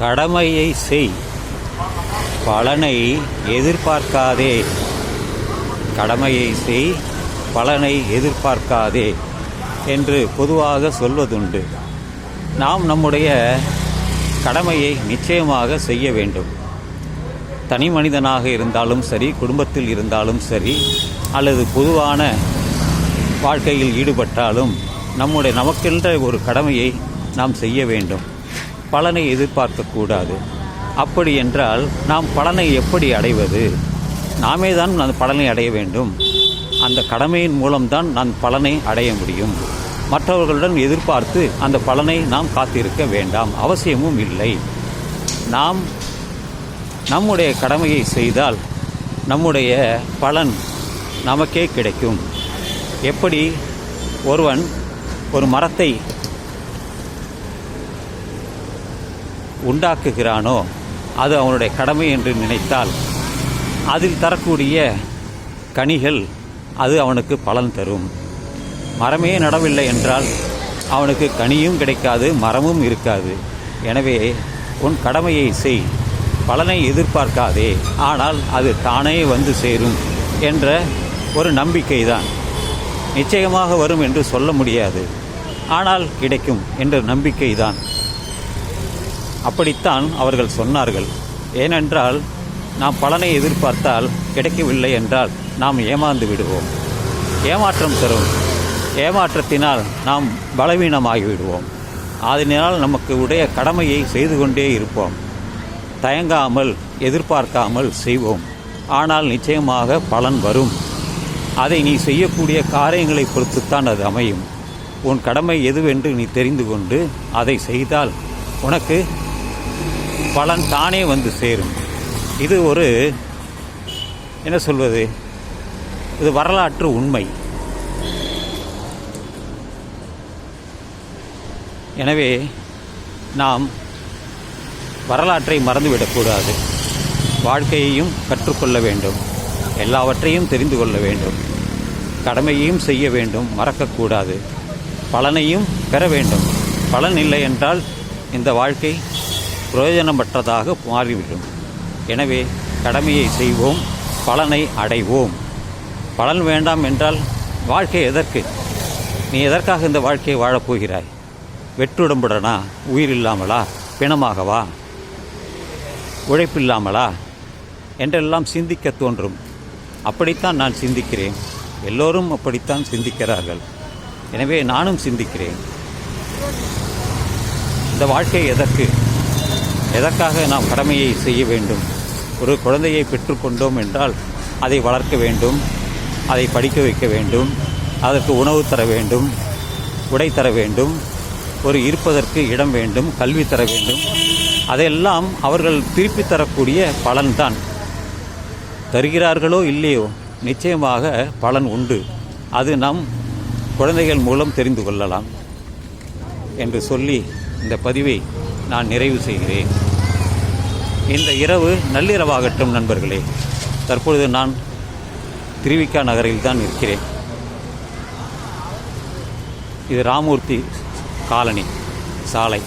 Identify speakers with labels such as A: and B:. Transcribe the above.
A: கடமையை செய். பலனை எதிர்பார்க்காதே. கடமையை செய் பலனை எதிர்பார்க்காதே என்று பொதுவாக சொல்வதுண்டு. நாம் நம்முடைய கடமையை நிச்சயமாக செய்ய வேண்டும். தனி மனிதனாக இருந்தாலும் சரி குடும்பத்தில் இருந்தாலும் சரி அல்லது பொதுவான வாழ்க்கையில் ஈடுபட்டாலும் நம்முடைய நமக்கென்ற ஒரு கடமையை நாம் செய்ய வேண்டும். பலனை எதிர்பார்க்கக்கூடாது. அப்படி என்றால் நாம் பலனை எப்படி அடைவது? நாமே தான் அந்த பலனை அடைய வேண்டும். அந்த கடமையின் மூலம்தான் நான் பலனை அடைய முடியும். மற்றவர்களுடன் எதிர்பார்த்து அந்த பலனை நாம் காத்திருக்க வேண்டாம். அவசியமும் இல்லை. நாம் நம்முடைய கடமையை செய்தால் நம்முடைய பலன் நமக்கே கிடைக்கும். எப்படி? ஒருவன் ஒரு மரத்தை உண்டாக்குகிறானோ அது அவனுடைய கடமை என்று நினைத்தால் அதில் தரக்கூடிய கனிகள் அது அவனுக்கு பலன் தரும். மரமே நடவில்லை என்றால் அவனுக்கு கனியும் கிடைக்காது மரமும் இருக்காது. எனவே உன் கடமையை செய் பலனை எதிர்பார்க்காதே ஆனால் அது தானே வந்து சேரும் என்ற ஒரு நம்பிக்கை தான் நிச்சயமாக வரும் என்று சொல்ல முடியாது ஆனால் கிடைக்கும் என்ற நம்பிக்கை தான் அப்படித்தான் அவர்கள் சொன்னார்கள். ஏனென்றால் நாம் பலனை எதிர்பார்த்தால் கிடைக்கவில்லை என்றால் நாம் ஏமாந்து விடுவோம். ஏமாற்றம் தரும். ஏமாற்றத்தினால் நாம் பலவீனமாகி விடுவோம் அதனால் நமக்கு உடைய கடமையை செய்து கொண்டே இருப்போம். தயங்காமல் எதிர்பார்க்காமல் செய்வோம். ஆனால் நிச்சயமாக பலன் வரும். அதை நீ செய்யக்கூடிய காரியங்களை பொறுத்துத்தான் அது அமையும். உன் கடமை எதுவென்று நீ தெரிந்து கொண்டு அதை செய்தால் உனக்கு பலன் தானே வந்து சேரும். இது ஒரு என்ன சொல்வது? இது வரலாற்று உண்மை. எனவே நாம் வரலாற்றை மறந்துவிடக்கூடாது வாழ்க்கையையும் கற்றுக்கொள்ள வேண்டும். எல்லாவற்றையும் தெரிந்து கொள்ள வேண்டும். கடமையையும் செய்ய வேண்டும். மறக்கக்கூடாது பலனையும் பெற வேண்டும். பலன் இல்லை என்றால் இந்த வாழ்க்கை பிரயோஜனமற்றதாக மாறிவிடும். எனவே கடமையை செய்வோம் பலனை அடைவோம். பலன் வேண்டாம் என்றால் வாழ்க்கை எதற்கு? நீ எதற்காக இந்த வாழ்க்கையை வாழப்போகிறாய் வெற்றுடம்புடனா? உயிர் இல்லாமலா பிணமாகவா? உழைப்பில்லாமலா? என்றெல்லாம் சிந்திக்க தோன்றும். அப்படித்தான் நான் சிந்திக்கிறேன். எல்லோரும் அப்படித்தான் சிந்திக்கிறார்கள். எனவே நானும் சிந்திக்கிறேன். இந்த வாழ்க்கை எதற்கு? எதற்காக நாம் கடமையை செய்ய வேண்டும்? ஒரு குழந்தையை பெற்றுக்கொண்டோம் என்றால் அதை வளர்க்க வேண்டும் அதை படிக்க வைக்க வேண்டும் அதற்கு உணவு தர வேண்டும் உடை தர வேண்டும் ஒரு இருப்பதற்கு இடம் வேண்டும் கல்வி தர வேண்டும். அதையெல்லாம் அவர்கள் திருப்பி தரக்கூடிய பலன்தான். தருகிறார்களோ இல்லையோ நிச்சயமாக பலன் உண்டு. அது நம் குழந்தைகள் மூலம் தெரிந்து கொள்ளலாம் என்று சொல்லி இந்த பதிவை நான் நிறைவு செய்கிறேன். இந்த இரவு நள்ளிரவாகட்டும் நண்பர்களே. தற்பொழுது நான் திருவிக்கா நகரில் தான் இருக்கிறேன். இது ராமூர்த்தி காலனி சாலை.